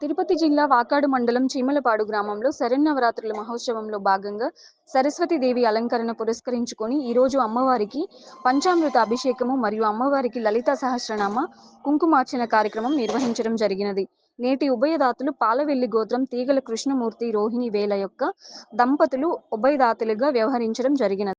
తిరుపతి జిల్లా వాకాడు మండలం చీమలపాడు గ్రామంలో శరన్నవరాత్రుల మహోత్సవంలో భాగంగా సరస్వతీదేవి అలంకరణ పురస్కరించుకొని ఈరోజు అమ్మవారికి పంచామృత అభిషేకము మరియు అమ్మవారికి లలిత సహస్రనామ కుంకుమార్చన కార్యక్రమం నిర్వహించడం జరిగినది. నేటి ఉభయదాతలు పాలవెల్లి గోత్రం తీగల కృష్ణమూర్తి రోహిణి వేల యొక్క దంపతులు ఉభయదాతలుగా వ్యవహరించడం జరిగినది.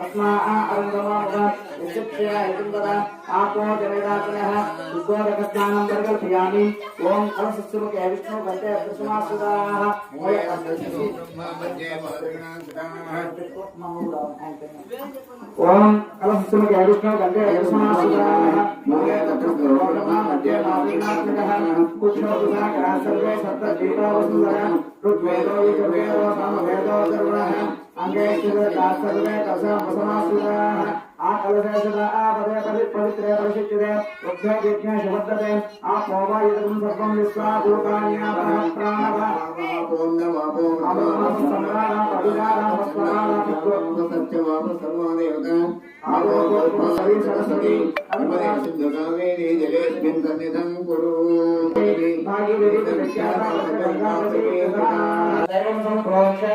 तस्माः अरुन्दमो भवत् निश्चित्य हितं तदा आपो जवेदात्मनः उद्गोरकस्नानं परिकल्पयामि। ॐ अलसुसुमुखे विष्णु वंदे प्रसुमासुदाः ॐ अलसुसुमुखे विष्णु वंदे प्रसुमासुदाः कुष्णोदुनाकरा सर्वे सप्त जीववसुधरा ऋग्वेदो यजुर्वेदो सामवेदो गरुडः अंगेश्वरदासर्वे तस्यां वसनासुराः आकलशेषदापदे परिपवित्रे परिशिक्षिते उद्योगिज्ञे शुभद्रते आपोवायुतं सर्वं विश्वादूकान्यापः प्राणः सरस्वती जलेस्मिन् सन्निधं कुरु सर्वं सम्प्रोक्ष्य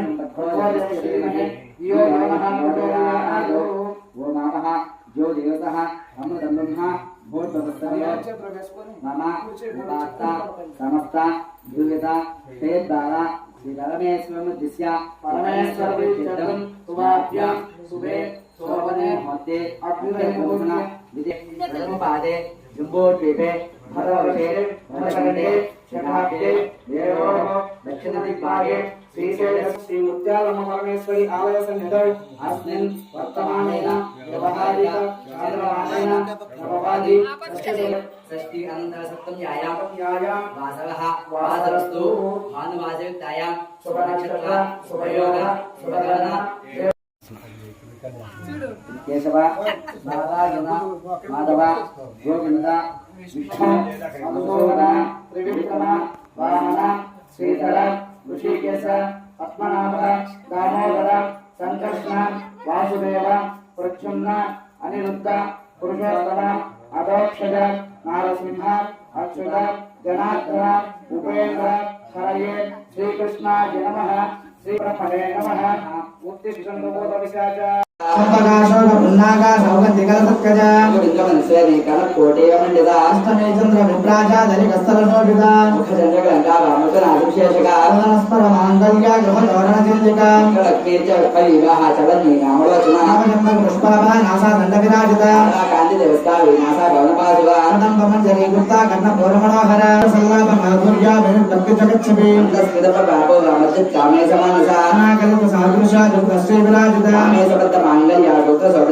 మమ ఉదాత్త సమస్త ధ్రువిత శ్వేద్వార శ్రీ పరమేశ్వరముద్దిశ్య పరమేశ్వర విచిత్రం తువాభ్యాం శుభే శోభనే మధ్యే అభ్యుదయ విదే జంబోద్వీపే भदवशेरे भदकण्डे शठाब्दे देवोः दक्षिणदिग्भागे श्रीशैलस्य श्रीमुत्यालमहरमेश्वरी आलयसन्निधौ अस्मिन् वर्तमानेन व्यवहारिक कार्यमानेन नववादि षष्टि अनन्तर सप्तम्यायां यायां वासवः वासवस्तु भानुवासविद्यायां शुभनक्षत्र शुभयोग शुभगणना ಕೇಶವ ನಾರಾಯಣ ಮಾಧವ ಗೋವಿಂದ నారాయణ మాధవ మధుసూదన త్రివిక్రమ వామన శ్రీధర ఋషికేశ పద్మనాభ దామోదర సంకర్షణ వాసుదేవ ప్రచుమ్న అనిరుద్ధ పురుషోత్తమ అధోక్షజ నారసింహ అచ్యుత జనార్దన ఉపేంద్ర హరయే శ్రీకృష్ణాయ నమ శ్రీబ్రహ్మణే నమ ముక్తి విషంగోద విశాచ అష్టమే చంద్ర విభ్రాజాధరి కస్తలశోభిత పరస్పర మాంగళ్య గృహ తోరణ చంద్రిక నామజంబ పుష్పాభ నాసా దండ విరాజిత కదంబ మంజరి గుప్త కర్ణ పూర మనోహర సల్లాప మాధుర్య వినుర్లభ్య జగచ్చవి అనాకలిత సాదృశ శ్రీ విరాజిత రామే సత్నాథ సౌతాధ్య మాత గౌరవయంజిత నిత్యమక దాదాయ జానత్వయ విరాజిత గర్భట విక్షిప్త స్మర గోనాథ సంజిత దైవాగ విష్ణు జయష్ణ ప్రపదాన్విత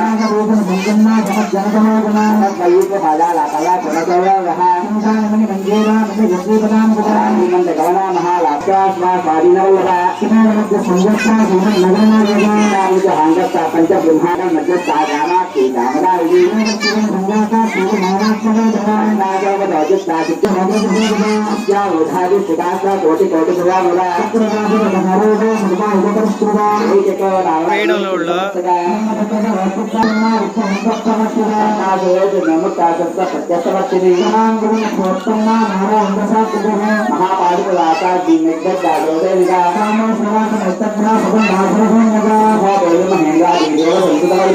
నాగరూపణ సంజన్న జగత్ జనగమోగణ కయ్యూప పాదాల కళా గుణగౌర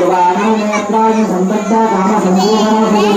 వహ సంసారమణి మంజీర మణి గోపీపదాన్విత శ్రీమంత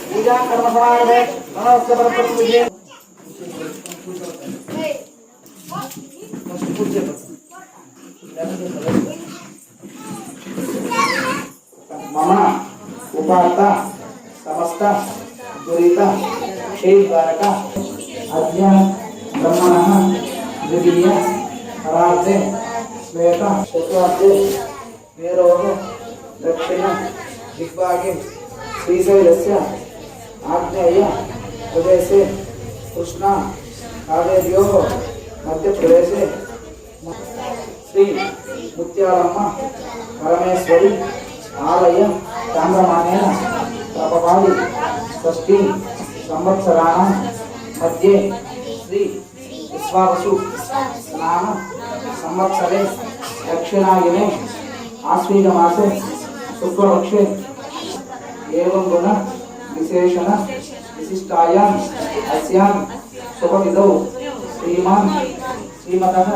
पूजा कर्म समारंभे नमस्ते परम पूज्य पूज्य मम, उपार्थ, समस्त, दुरीत क्षयद्वारक अद्य ब्रह्मणः द्वितीय परार्थे, श्वेत चतुर्थे मेरोः दक्षिण, दिग्भागे, श्रीशैलस्य శ్రీశైలస్య ఆగ్నేయ ప్రదేశే కృష్ణ కావేర్యో మధ్యప్రదేశే శ్రీ ముత్యాలమ్మ పరమేశ్వరి ఆలయ చాంద్రమానేన తపపాది షష్ఠి సంవత్సరాణ మధ్యే శ్రీ విశ్వావసు స్నాన సంవత్సరే దక్షిణాయనే ఆశ్వీజమాసే శుక్లపక్షే ఏవం గుణ విశేషణ విశిష్టాయాం అస్యాం శుభవిధౌ శ్రీమాన్ శ్రీమతః.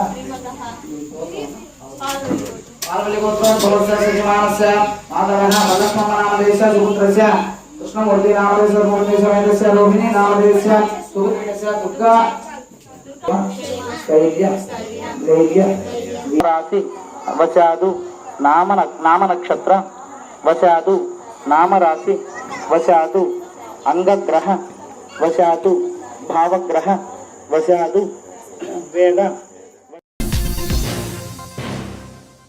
కృష్ణమూర్తి నామదేశ మూర్తి సమేతస్య రోహిణి నామదేశ సుపుత్రస్య దుర్గా. స్థైర్య ధైర్య. రాశి వశాదు నామ నామ నక్షత్ర వశాదు నామరాశి వశాతు అంగగ్రహ వశాతు భావగ్రహ వశాతు వేద